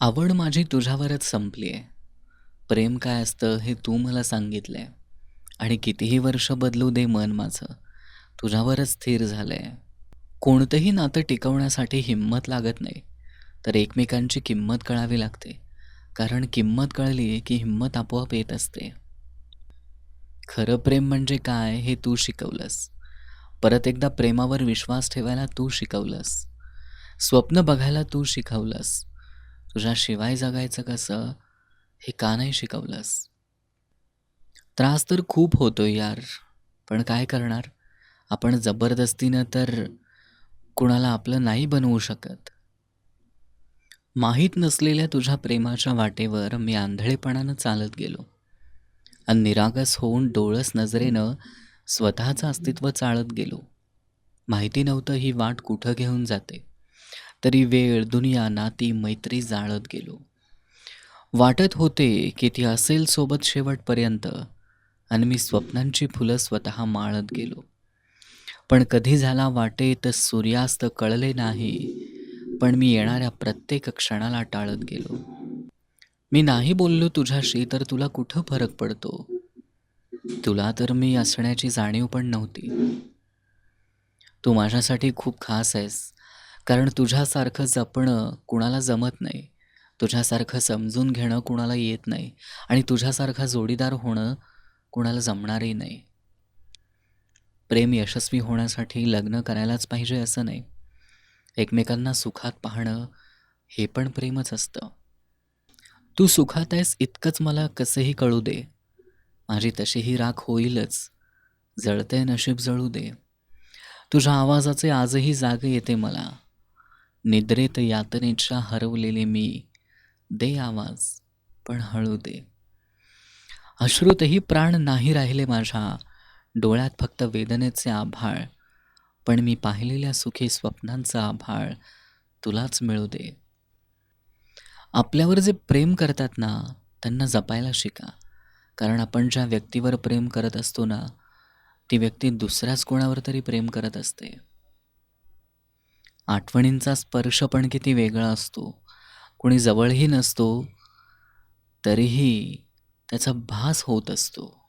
आवड माझी तुझ्यावरच संपली आहे. प्रेम काय असतं हे तू मला सांगितलंय आणि कितीही वर्ष बदलू दे मन माझं, तुझ्यावरच स्थिर झालंय. कोणतंही नातं टिकवण्यासाठी हिंमत लागत नाही, तर एकमेकांची किंमत कळावी लागते. कारण किंमत कळली की हिंमत आपोआप येत असते. खरं प्रेम म्हणजे काय हे तू शिकवलंस. परत एकदा प्रेमावर विश्वास ठेवायला तू शिकवलंस. स्वप्न बघायला तू शिकवलंस. तुझ्याशिवाय जगायचं कसं हे का नाही शिकवलंस. त्रास तर खूप होतोय यार, पण काय करणार? आपण जबरदस्तीनं तर कुणाला आपलं नाही बनवू शकत. माहीत नसलेल्या तुझ्या प्रेमाच्या वाटेवर मी आंधळेपणानं चालत गेलो आणि निरागस होऊन डोळस नजरेनं स्वतःचं अस्तित्व चाळत गेलो. माहिती नव्हतं ही वाट कुठं घेऊन जाते. तरी वेळ, दुनिया, नाती, मैत्री जाळत गेलो. वाटत होते की ती असेल सोबत शेवटपर्यंत आणि मी स्वप्नांची फुलं स्वतः माळत गेलो. पण कधी झाला वाटेत सूर्यास्त कळले नाही, पण मी येणाऱ्या प्रत्येक क्षणाला टाळत गेलो. मी नाही बोललो तुझ्याशी तर तुला कुठं फरक पडतो? तुला तर मी असण्याची जाणीव पण नव्हती. तू माझ्यासाठी खूप खास आहेस, कारण तुझ्यासारखं जपणं कुणाला जमत नाही. तुझ्यासारखं समजून घेणं कुणाला येत नाही आणि तुझ्यासारखा जोडीदार होणं कुणाला जमणारही नाही. प्रेम यशस्वी होण्यासाठी लग्न करायलाच पाहिजे असं नाही. एकमेकांना सुखात पाहणं हे पण प्रेमच असतं. तू सुखात आहेस इतकंच मला कसंही कळू दे. माझी तशीही राख होईलच. जळते नशीब जळू दे. तुझ्या आवाजाचे आजही जाग येते मला. निद्रेत यातनेच्या हरवलेले मी. दे आवाज, पण हळू दे. अश्रुतही प्राण नाही राहिले माझ्या. डोळ्यात फक्त वेदनेचे आभाळ. पण मी पाहिलेल्या सुखी स्वप्नांचा आभाळ तुलाच मिळू दे. आपल्यावर जे प्रेम करतात ना, त्यांना जपायला शिका. कारण आपण ज्या व्यक्तीवर प्रेम करत असतो ना, ती व्यक्ती दुसऱ्याच कोणावर तरी प्रेम करत असते. आठवणींचा स्पर्श पण किती वेगळा असतो. कुणी जवळही नसतो, तरीही त्याचा भास होत असतो.